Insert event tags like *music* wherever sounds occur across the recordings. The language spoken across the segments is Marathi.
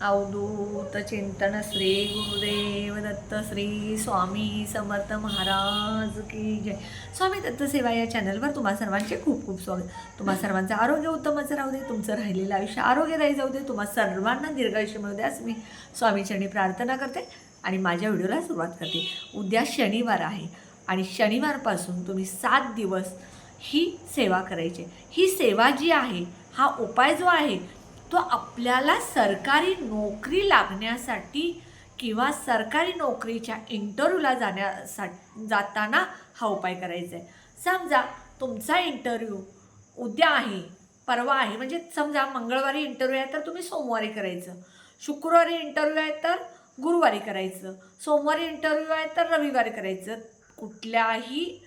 अवधूत चिंतन श्री गुरुदेव दत्त श्री स्वामी समर्थ महाराज की जय. स्वामी दत्त सेवा या चॅनलवर तुम्हा सर्वांचे खूप खूप स्वागत. तुम्हा सर्वांचं आरोग्य उत्तमच राहू दे तुमचं राहिलेलं आयुष्य आरोग्यदायी जाऊ दे तुम्हा सर्वांना दीर्घायुष्य मिळू द्या. असं मी स्वामीचरणी प्रार्थना करते आणि माझ्या व्हिडिओला सुरुवात करते. उद्या शनिवार आहे आणि शनिवारपासून तुम्ही सात दिवस ही सेवा करायची. ही सेवा जी आहे हा उपाय जो आहे तो आपल्याला सरकारी नोकरी लागण्यासाठी किंवा सरकारी नोकरीच्या इंटरव्ह्यूला जाण्यासाठी जाताना हा उपाय करायचा आहे. समजा तुमचा इंटरव्ह्यू उद्या आहे परवा आहे म्हणजे समजा मंगळवारी इंटरव्ह्यू आहे तर तुम्ही सोमवारी करायचं. शुक्रवारी इंटरव्ह्यू आहे तर गुरुवारी करायचं. सोमवारी इंटरव्ह्यू आहे तर रविवारी करायचं. कुठल्याही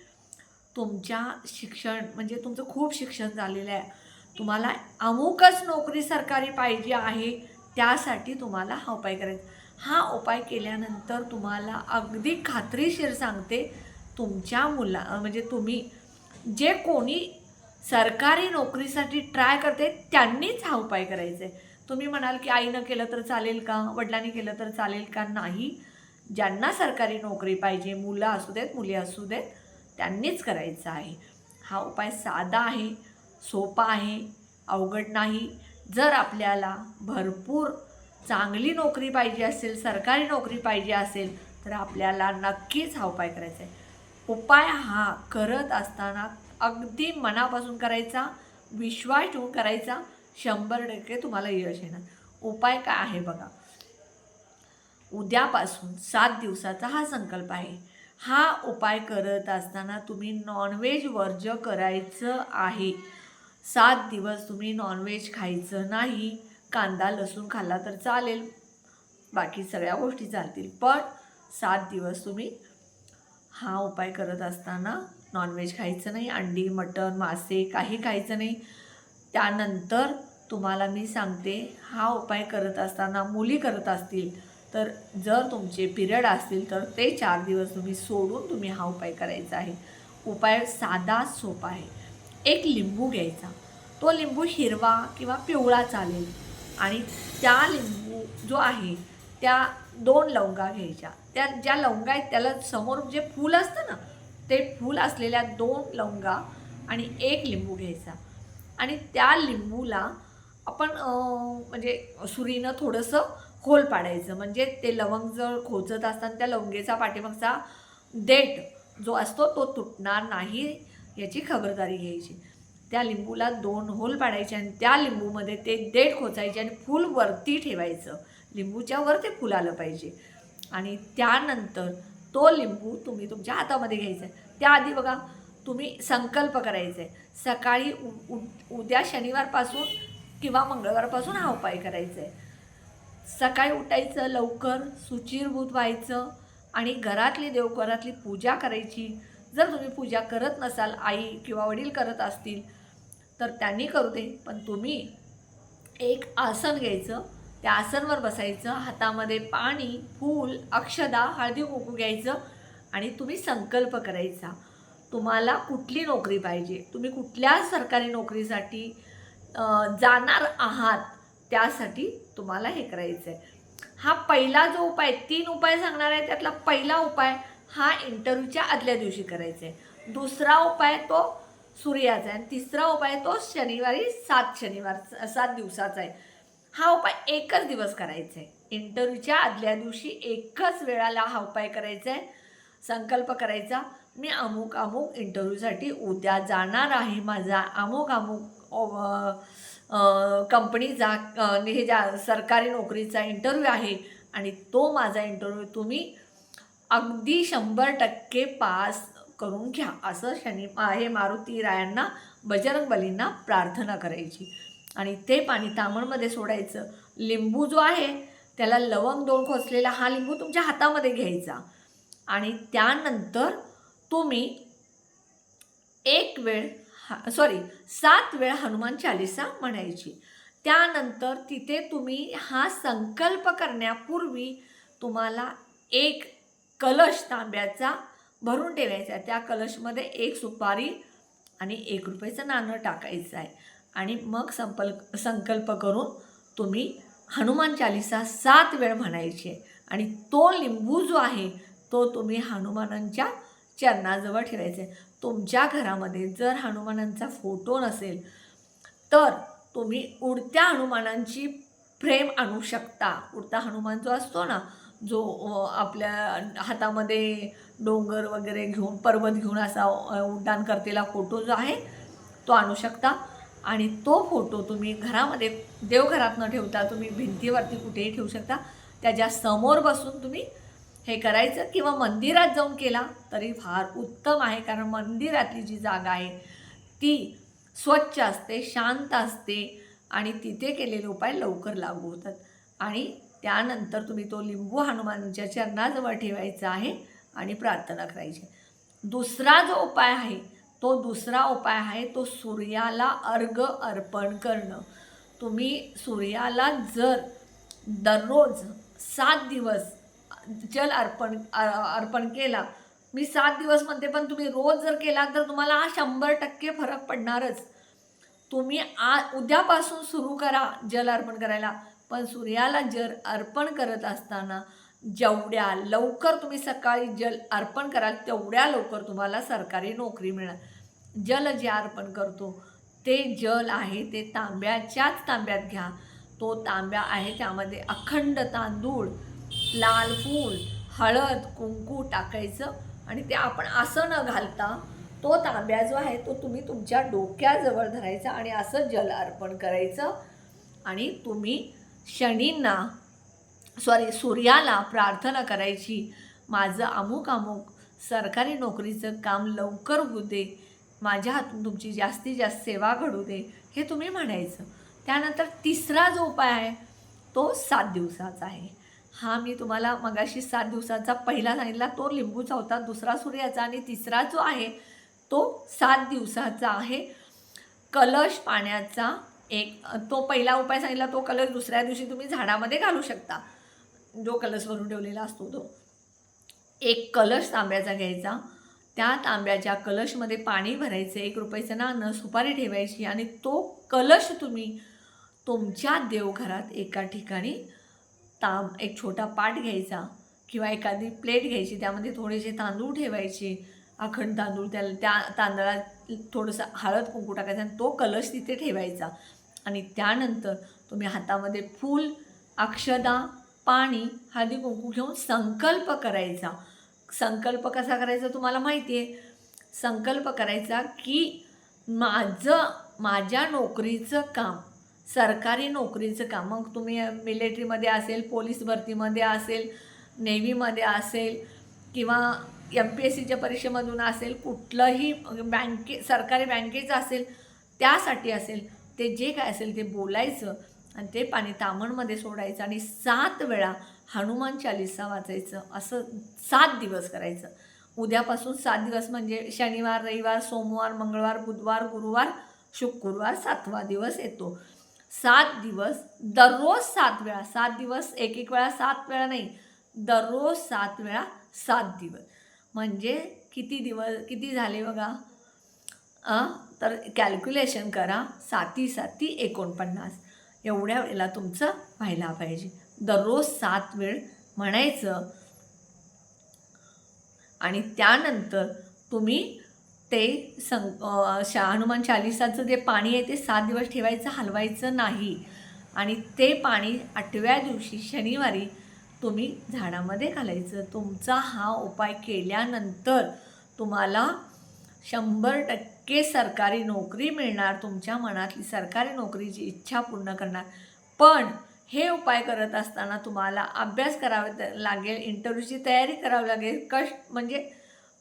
तुमच्या शिक्षण म्हणजे तुमचं खूप शिक्षण झालेलं आहे. तुम्हाला अमुकच नोकरी सरकारी पाहिजे आहे त्यासाठी तुम्हाला हा उपाय करायचा. हा उपाय केल्यानंतर तुम्हाला अगदी खात्रीशीर सांगते तुमच्या मुला म्हणजे तुम्ही जे कोणी सरकारी नोकरीसाठी ट्राय करते त्यांनीच हा उपाय करायचा. आहे तुम्ही म्हणाल की आईनं केलं तर चालेल का? वडिलांनी केलं तर चालेल का? नाही. ज्यांना सरकारी नोकरी पाहिजे मुलं असू देत मुली असू देत त्यांनीच करायचं आहे. हा उपाय साधा आहे. सोपा आहे अवघड नाही. जर आपल्याला भरपूर चांगली नोकरी पाहिजे असेल सरकारी नोकरी पाहिजे असेल तर आपल्याला नक्कीच हा उपाय करायचा आहे. उपाय हा करत असताना अगदी मनापासून करायचा विश्वास ठेवून करायचा शंभर टक्के तुम्हाला यश येणार. उपाय काय आहे बघा. उद्यापासून सात दिवसाचा हा संकल्प आहे. हा उपाय करत असताना तुम्ही नॉनव्हेज वर्ज करायचं आहे. सात दिवस तुम्ही नॉनव्हेज खायचं नाही कांदा लसूण खाल्ला तर चालेल. बाकी सगळ्या गोष्टी चालतील. पण सात दिवस तुम्ही हा उपाय करत असताना नॉनव्हेज खायचं नाही अंडी मटण मासे काही खायचं नाही. त्यानंतर तुम्हाला मी सांगते हा उपाय करत असताना मुली करत असतील तर जर तुमचे पिरियड असतील तर ते चार दिवस तुम्ही सोडून तुम्ही हा उपाय करायचा आहे. उपाय साधा सोपा आहे. एक लिंबू घ्यायचा. तो लिंबू हिरवा किंवा पिवळा चालेल. आणि त्या लिंबू जो आहे त्या दोन लवंगा घ्यायच्या. त्या ज्या लवंगा आहेत त्याला समोर जे फूल असतं ना ते फूल असलेल्या दोन लवंगा आणि एक लिंबू घ्यायचा. आणि त्या लिंबूला आपण म्हणजे सुरीनं थोडंसं खोल पाडायचं. म्हणजे ते लवंग जर खोचत असताना त्या लवंगेचा पाठीमागचा देठ जो असतो तो तुटणार नाही. याची खबरदारी घ्यायची. त्या लिंबूला दोन होल पाडायचे आणि त्या लिंबूमध्ये ते देठ खोचायचे आणि फूल वरती ठेवायचं. लिंबूच्या वर ते फुल आलं पाहिजे. आणि त्यानंतर तो लिंबू तुम्ही तुमच्या हातामध्ये घ्यायचा. आहे त्याआधी बघा तुम्ही संकल्प करायचा आहे सकाळी उ उ- उद्या शनिवारपासून किंवा मंगळवारपासून हा उपाय करायचा आहे सकाळी उठायचं लवकर सुचिरभूत व्हायचं आणि घरातली देवघरातली पूजा करायची. जर तुम्ही पूजा करत नसाल आई किंवा वडील करत असतील तर त्यांनी करू दे. पण तुम्ही एक आसन घ्यायचं त्या आसनवर बसायचं हातामध्ये पाणी फूल अक्षदा हळदी कुंकू घ्यायचं आणि तुम्ही संकल्प करायचा. तुम्हाला कुठली नोकरी पाहिजे? तुम्ही कुठल्या सरकारी नोकरीसाठी जाणार आहात? त्यासाठी तुम्हाला हे करायचं आहे हा पहिला जो उपाय तीन उपाय सांगणार आहे त्यातला पहिला उपाय हा इंटरव्ह्यूच्या आदल्या दिवशी करायचा आहे दुसरा उपाय तो सूर्याचा आहे आणि तिसरा उपाय तो शनिवारी सात शनिवार सात दिवसाचा आहे. हा उपाय एकच दिवस करायचा आहे इंटरव्ह्यूच्या आदल्या दिवशी एकच वेळाला हा उपाय करायचा आहे संकल्प करायचा मी अमुक अमुक इंटरव्ह्यूसाठी उद्या जाणार आहे माझा अमुक अमुक कंपनीचा हे ज्या सरकारी नोकरीचा इंटरव्ह्यू आहे आणि तो माझा इंटरव्ह्यू तुम्ही अगदी शंभर टक्के पास करून घ्या. असं शनी हे मारुती रायांना बजरंग बलींना प्रार्थना करायची. आणि ते पाणी तांबणमध्ये सोडायचं. लिंबू जो आहे त्याला लवंग दोन खोचलेला हा लिंबू तुमच्या हातामध्ये घ्यायचा. आणि त्यानंतर तुम्ही एक वेळ हा सॉरी सात वेळ हनुमान चालिसा म्हणायची. त्यानंतर तिथे तुम्ही हा संकल्प करण्यापूर्वी तुम्हाला एक कलश तांब्याचा भरून ठेवायचा त्या कलशमध्ये एक सुपारी आणि एक रुपयाचं नाणं टाकायचं आहे. आणि मग संकल्प संकल्प करून तुम्ही हनुमान चालिसा सात वेळ म्हणायची. आहे आणि तो लिंबू जो आहे तो तुम्ही हनुमानांच्या चरणाजवळ ठेवायचा आहे. तुमच्या घरामध्ये जर हनुमानांचा फोटो नसेल तर तुम्ही उडत्या हनुमानांची फ्रेम आणू शकता. उडता हनुमान जो असतो ना जो आपल्या हातामध्ये डोंगर वगैरे घेऊन पर्वत घेऊन असा उड्डाण करतेला फोटो जो आहे तो आणू शकता. आणि तो फोटो तुम्ही घरामध्ये देवघरात न ठेवता तुम्ही भिंतीवरती कुठेही ठेवू शकता. त्याच्यासमोर बसून तुम्ही हे करायचं किंवा मंदिरात जाऊन केला तरी फार उत्तम आहे. कारण मंदिरातली जी जागा आहे ती स्वच्छ असते शांत असते आणि तिथे केलेले उपाय लवकर लागू होतात. आणि त्यानंतर तुम्ही तो लिंबू हनुमानच्या चरणाजवळ ठेवायचा आहे आणि प्रार्थना करायची. दुसरा जो उपाय आहे तो दुसरा उपाय आहे तो सूर्याला अर्घ अर्पण करणं. तुम्ही सूर्याला जर दररोज सात दिवस जल अर्पण अर्पण केला मी सात दिवस म्हणते पण तुम्ही रोज जर केला तर तुम्हाला हा शंभर टक्के फरक पडणारच. तुम्ही आ उद्यापासून सुरू करा जल अर्पण करायला. पण सूर्याला जल अर्पण करत असताना जेवढ्या लवकर तुम्ही सकाळी जल अर्पण कराल तेवढ्या लवकर तुम्हाला सरकारी नोकरी मिळणार. जल जे अर्पण करतो ते जल आहे ते तांब्याच्याच तांब्यात घ्या. तो तांब्या आहे त्यामध्ये अखंड तांदूळ लाल फूल हळद कुंकू टाकायचं आणि ते आपण असं न घालता तो तांब्या जो आहे तो तुम्ही तुमच्या डोक्याजवळ धरायचा आणि असं जल अर्पण करायचं आणि तुम्ही शनींना सॉरी सूर्याला प्रार्थना करायची. माझं अमुक अमुक सरकारी नोकरीचं काम लवकर होऊ दे. माझ्या हातून तुमची जास्तीत जास्त सेवा घडू दे हे तुम्ही म्हणायचं. त्यानंतर तिसरा जो उपाय आहे तो सात दिवसाचा आहे. हा मी तुम्हाला मगाशी सात दिवसाचा पहिला सांगितला तो लिंबूचा होता दुसरा सूर्याचा आणि तिसरा जो आहे तो सात दिवसाचा आहे. कलश पाण्याचा एक तो पहिला उपाय सांगितला तो कलश दुसऱ्या दिवशी तुम्ही झाडामध्ये घालू शकता. जो कलश भरून ठेवलेला असतो तो. एक कलश तांब्याचा घ्यायचा. त्या तांब्याच्या कलशमध्ये पाणी भरायचं एक रुपयाचं नाणं सुपारी ठेवायची आणि तो कलश तुम्ही तुमच्या देवघरात एका ठिकाणी तांब एक छोटा पाट घ्यायचा किंवा एखादी प्लेट घ्यायची त्यामध्ये थोडेसे तांदूळ ठेवायचे. अखंड तांदूळ त्या त्या तांदळात थोडंसं हळद कुंकू टाकायचा आणि तो कलश तिथे ठेवायचा. आणि त्यानंतर तुम्ही हातामध्ये फूल अक्षदा पाणी हळदी कुंकू घेऊन संकल्प करायचा. संकल्प कसा करायचा तुम्हाला माहिती आहे संकल्प करायचा की माझं माझ्या नोकरीचं काम सरकारी नोकरीचं काम. मग तुम्ही मिलिटरीमध्ये असेल पोलीस भरतीमध्ये असेल नेव्हीमध्ये असेल किंवा एम पी एस सीच्या परीक्षेमधून असेल कुठलंही बँके सरकारी बँकेचं असेल त्यासाठी असेल ते जे काय असेल ते बोलायचं आणि ते पाणी तामणमध्ये सोडायचं आणि सात वेळा हनुमान चालिसा वाचायचं असं सात दिवस करायचं. उद्यापासून सात दिवस म्हणजे शनिवार रविवार सोमवार मंगळवार बुधवार गुरुवार शुक्रवार सातवा दिवस येतो. सात दिवस दररोज सात वेळा सात दिवस एक एक वेळा सात वेळा नाही दररोज सात वेळा सात दिवस. म्हणजे किती दिवस किती झाले बघा? तर कॅल्क्युलेशन करा. साती साती एकोणपन्नास. एवढ्या वेळेला तुमचं व्हायला पाहिजे. दररोज सात वेळ म्हणायचं. आणि त्यानंतर तुम्ही ते सं शा हनुमान चालिसाचं जे पाणी आहे ते सात दिवस ठेवायचं हलवायचं नाही. आणि ते पाणी आठव्या दिवशी शनिवारी तुम्ही झाडामध्ये घालायचं. तुमचा हा उपाय केल्यानंतर तुम्हाला शंभर टक्के सरकारी नोकरी मिळणार. तुमच्या मनातली सरकारी नोकरीची इच्छा पूर्ण करणार. पण हे उपाय करत असताना तुम्हाला अभ्यास करावा लागेल इंटरव्ह्यूची तयारी करावी लागेल. कष्ट म्हणजे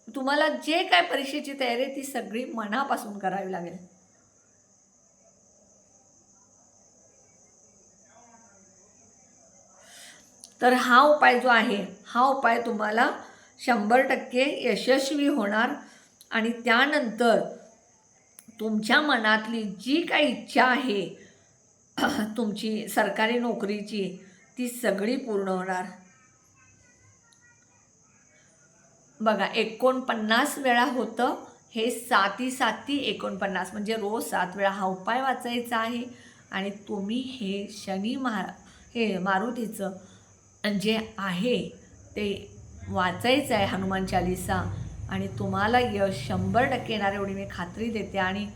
तुम्हाला जे काय परीक्षेची तयारी आहे ती सगळी मनापासून करावी लागेल. तर हा उपाय जो आहे हा उपाय तुम्हाला शंभर टक्के यशस्वी होणार. आणि त्यानंतर तुमच्या मनातली जी काही इच्छा आहे *clears throat* तुमची सरकारी नोकरीची ती सगळी पूर्ण होणार. बघा एकोणपन्नास वेळा होतं हे साती साती एकोणपन्नास म्हणजे रोज सात वेळा हा उपाय वाचायचा आहे. आणि तुम्ही हे शनी महा हे मारुतीचं जे आहे ते वाचायचं आहे हनुमान चालिसा. आणि तुम्हाला यश शंभर टक्के येणार एवढी मी खात्री देते. आणि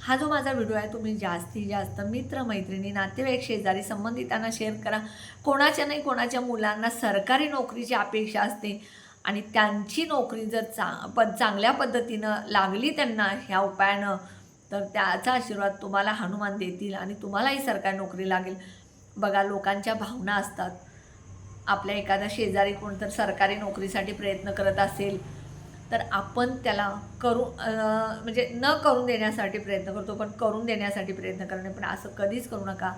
हा जो माझा व्हिडिओ आहे तुम्ही जास्तीत जास्त मित्र मैत्रिणी नातेवाईक शेजारी संबंधितांना शेअर करा. कोणाच्या नाही कोणाच्या मुलांना सरकारी नोकरीची अपेक्षा असते. आणि त्यांची नोकरी जर चा प चांगल्या पद्धतीनं लागली त्यांना ह्या उपायानं तर त्याचा आशीर्वाद तुम्हाला हनुमान देतील आणि तुम्हालाही सरकारी नोकरी लागेल. बघा लोकांच्या भावना असतात. आपल्या एखादा शेजारी कोण तर सरकारी नोकरीसाठी प्रयत्न करत असेल तर आपण त्याला करू म्हणजे न करून देण्यासाठी प्रयत्न करतो पण करून देण्यासाठी प्रयत्न करणे. पण असं कधीच करू नका.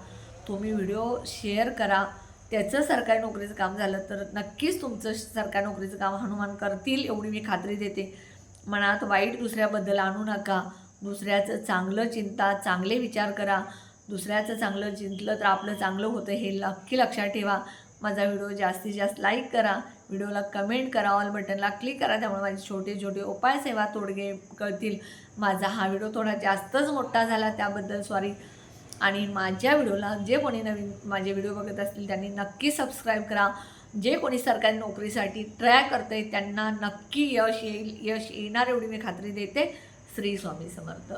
तुम्ही व्हिडिओ शेअर करा. त्याचं सरकारी नोकरीचं काम झालं तर नक्कीच तुमचं सरकारी नोकरीचं काम हनुमान करतील एवढी मी खात्री देते. मनात वाईट दुसऱ्याबद्दल आणू नका. दुसऱ्याचं चांगलं चिंता चांगले विचार करा. दुसऱ्याचं चांगलं चिंतलं तर आपलं चांगलं होतं हे नक्की लक्षात ठेवा. माझा व्हिडिओ जास्तीत जास्त लाईक करा व्हिडिओला कमेंट करा ऑल बटनला क्लिक करा त्यामुळे माझे छोटे छोटे उपाय सेवा तोडगे कळतील माझा हा व्हिडिओ थोडा जास्तच मोठा झाला त्याबद्दल सॉरी आणि माझ्या व्हिडिओला जे कोणी नवीन माझे व्हिडिओ बघत असतील त्यांनी नक्की सबस्क्राईब करा. जे कोणी सरकारी नोकरीसाठी ट्राय करते त्यांना नक्की यश येईल यश येणार एवढी मी खात्री देते. श्री स्वामी समर्थ.